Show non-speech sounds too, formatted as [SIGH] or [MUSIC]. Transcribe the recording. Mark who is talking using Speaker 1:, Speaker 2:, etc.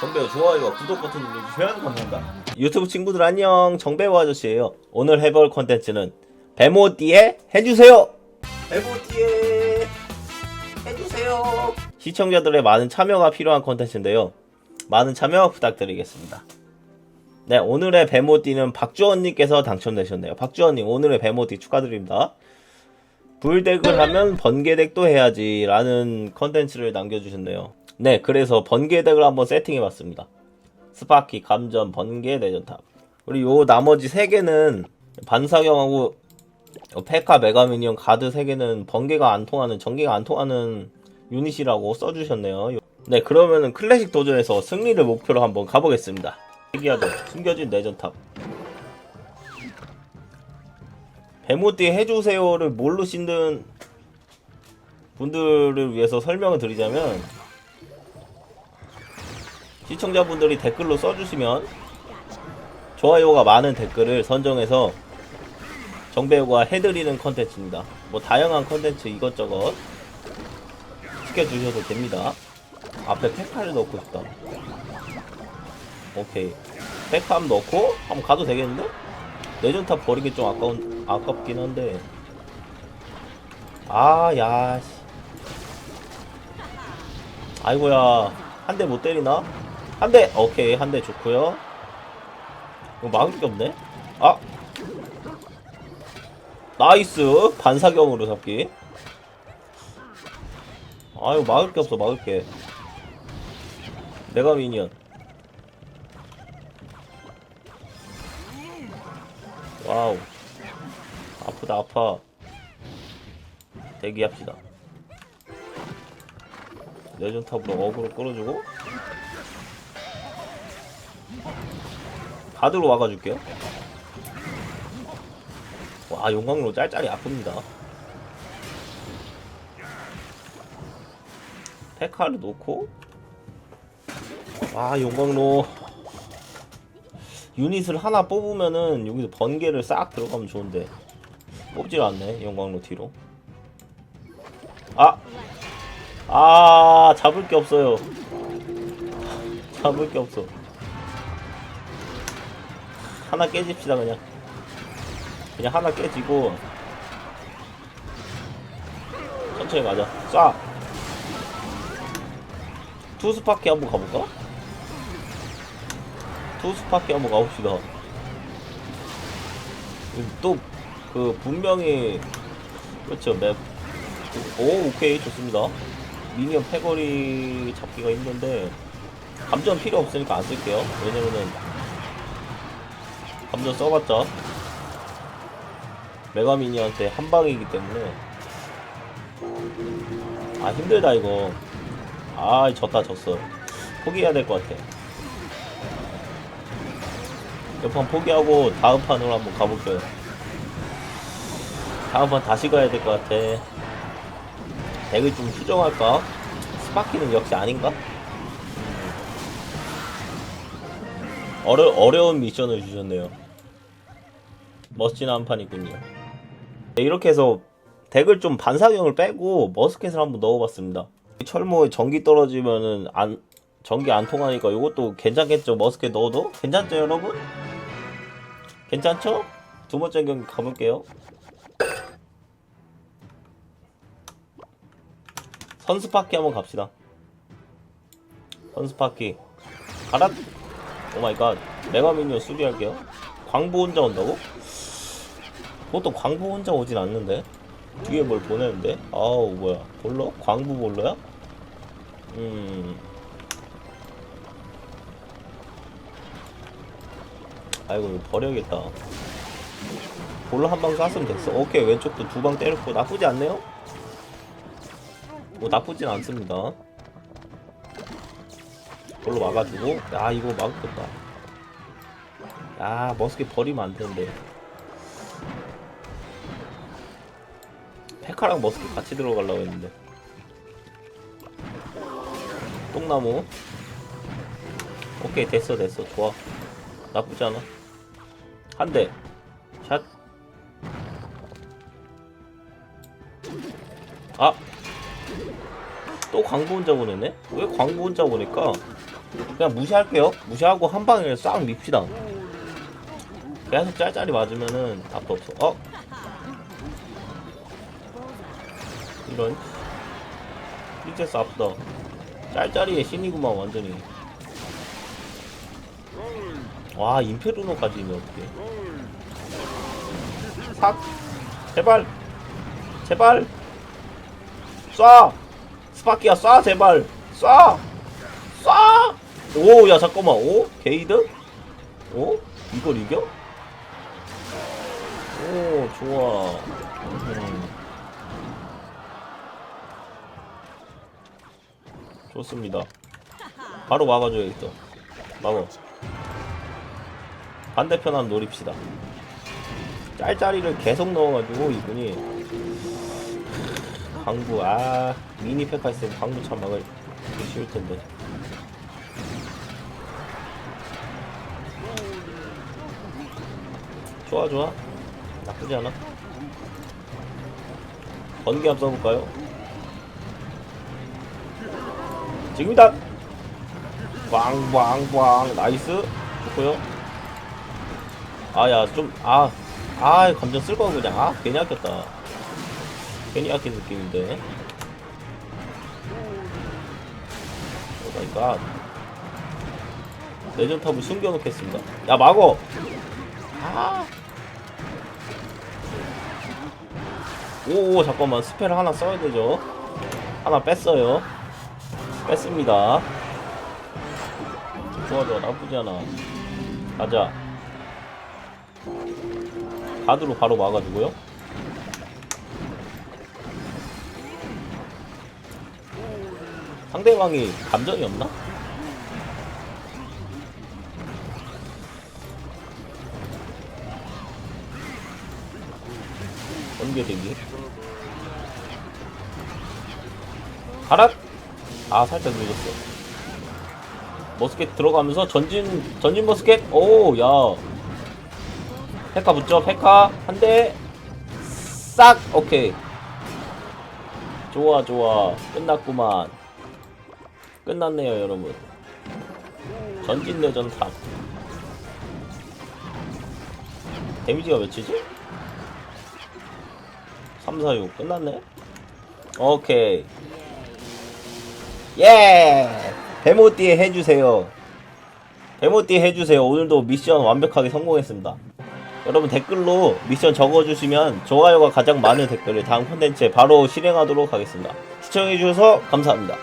Speaker 1: 정배우 좋아요와 구독 버튼 눌러주시면 감사합니다. 유튜브 친구들 안녕 정배우 아저씨예요. 오늘 해볼 컨텐츠는 베모띠에 해주세요. 베모띠에 해주세요. 시청자들의 많은 참여가 필요한 컨텐츠인데요. 많은 참여 부탁드리겠습니다. 네 오늘의 베모띠는 박주원님께서 당첨되셨네요. 박주원님 오늘의 베모띠 축하드립니다. 불덱을 하면 번개덱도 해야지 라는 컨텐츠를 남겨주셨네요. 네, 그래서 번개덱을 한번 세팅해봤습니다. 스파키, 감전, 번개, 내전탑. 그리고 요 나머지 3개는 반사경하고 페카, 메가미니언, 가드 3개는 번개가 안 통하는, 전기가 안 통하는 유닛이라고 써주셨네요. 네, 그러면은 클래식 도전에서 승리를 목표로 한번 가보겠습니다. 대기하죠. 숨겨진 내전탑. 베모띠 해주세요를 뭘로 씻는 분들을 위해서 설명을 드리자면 시청자분들이 댓글로 써주시면 좋아요가 많은 댓글을 선정해서 정배우가 해드리는 컨텐츠입니다. 뭐 다양한 컨텐츠 이것저것 시켜주셔도 됩니다. 앞에 페카를 넣고 싶다. 오케이. 페카 넣고 한번 가도 되겠는데? 내전탑 버리기 좀 아까운 아깝긴 한데 아 야 씨 아이고야 한 대 못 때리나 한 대 오케이 한 대 좋고요. 이거 막을 게 없네. 아! 나이스! 반사경으로 잡기. 아유 막을 게 없어 막을 게. 메가 미니언. 와우. 아프다 아파. 대기합시다. 내전탑으로 어그로 끌어주고 가드로 와가줄게요. 와 용광로 짤짤이 아픕니다. 페카를 놓고. 와 용광로. 유닛을 하나 뽑으면은 여기서 번개를 싹 들어가면 좋은데. 뽑질 않네 영광로 뒤로. 아! 아 잡을 게 없어요. [LAUGHS] 잡을 게 없어 하나 깨집시다 그냥 그냥 하나 깨지고 천천히 가자 쏴 투스파키 한번 가볼까? 투스파키 한번 가봅시다. 또 그 분명히 그렇죠 맵. 오 오케이 좋습니다. 미니언 패거리 잡기가 힘든데 감전 필요 없으니까 안 쓸게요. 왜냐면은 감전 써봤자 메가 미니한테 한 방이기 때문에 아 힘들다 이거. 아 졌다 졌어. 포기해야 될 것 같아. 옆판 포기하고 다음 판으로 한번 가볼게요. 다음 판 다시 가야 될 것 같아. 덱을 좀 수정할까? 스파키는 역시 아닌가? 어려, 어려운 미션을 주셨네요. 멋진 한 판이군요. 네, 이렇게 해서 덱을 좀 반사경을 빼고 머스켓을 한번 넣어봤습니다. 철모에 전기 떨어지면은 안, 전기 안 통하니까 이것도 괜찮겠죠? 머스켓 넣어도? 괜찮죠, 여러분? 괜찮죠? 두 번째 경기 가볼게요. 선스파키 한번 갑시다. 선스파키. 가라! 오 마이 갓. 메가미니어 수리할게요. 광부 혼자 온다고? 그것도 광부 혼자 오진 않는데? 뒤에 뭘 보내는데? 아우, 뭐야. 볼러? 광부 볼러야? 음. 아이고 이거 버려야겠다 볼로 한방 쐈으면 됐어 오케이 왼쪽도 두 방 때렸고 나쁘지 않네요? 뭐 나쁘진 않습니다 볼로 막아주고 야 이거 막겠다 야 머스켓 버리면 안 되는데 페카랑 머스켓 같이 들어가려고 했는데 똥나무 오케이 됐어 됐어 좋아 나쁘지 않아 한 대. 샷. 아. 또 광부 혼자 보내네? 왜 광부 혼자 보낼까? 그냥 무시할게요. 무시하고 한 방에 싹 밉시다. 계속 짤짤이 맞으면은 답도 없어. 어? 이런. 프린세스 아프다. 짤짤이의 신이구만 완전히. 와 임페르노까지 있네 어떻게? 삭 제발 제발 쏴 스파키야 쏴 제발 쏴 쏴! 오, 야, 잠깐만. 오? 게이드? 오? 이걸 이겨? 오, 좋아. 좋습니다. 바로 막아줘야겠다. 막어. 반대편 한번 노립시다. 짤짤이를 계속 넣어가지고, 이분이. 광부, 아, 미니 있으면 광부 참 막을 쉬울 텐데. 좋아 좋아 나쁘지 않아 번개 한번 써볼까요? 지금이다. 꽝꽝꽝. 나이스. 좋고요. 아야 좀아아 아, 감정 쓸 거 그냥. 아 괜히 아꼈다. 괜히 아낀 느낌인데. 오 마이 갓 레전탑을 숨겨놓겠습니다. 야 막어! 아. 오, 잠깐만. 스펠 하나 써야 되죠. 하나 뺐어요. 뺐습니다. 좋아, 좋아. 나쁘지 않아. 가자. 가드로 바로 막아주고요. 상대방이 감정이 없나? 번개대기 가라! 아 살짝 늦었어 머스켓 들어가면서 전진 전진 머스켓? 오야. 페카 붙죠? 페카? 한 대 싹! 오케이. 좋아 좋아. 끝났구만. 끝났네요 여러분. 전진 내전 탑. 데미지가 몇이지? 3, 4, 6 끝났네? 오케이 예! 데모띠 해주세요 데모띠 해주세요 오늘도 미션 완벽하게 성공했습니다 여러분 댓글로 미션 적어주시면 좋아요가 가장 많은 댓글을 다음 콘텐츠에 바로 실행하도록 하겠습니다 시청해주셔서 감사합니다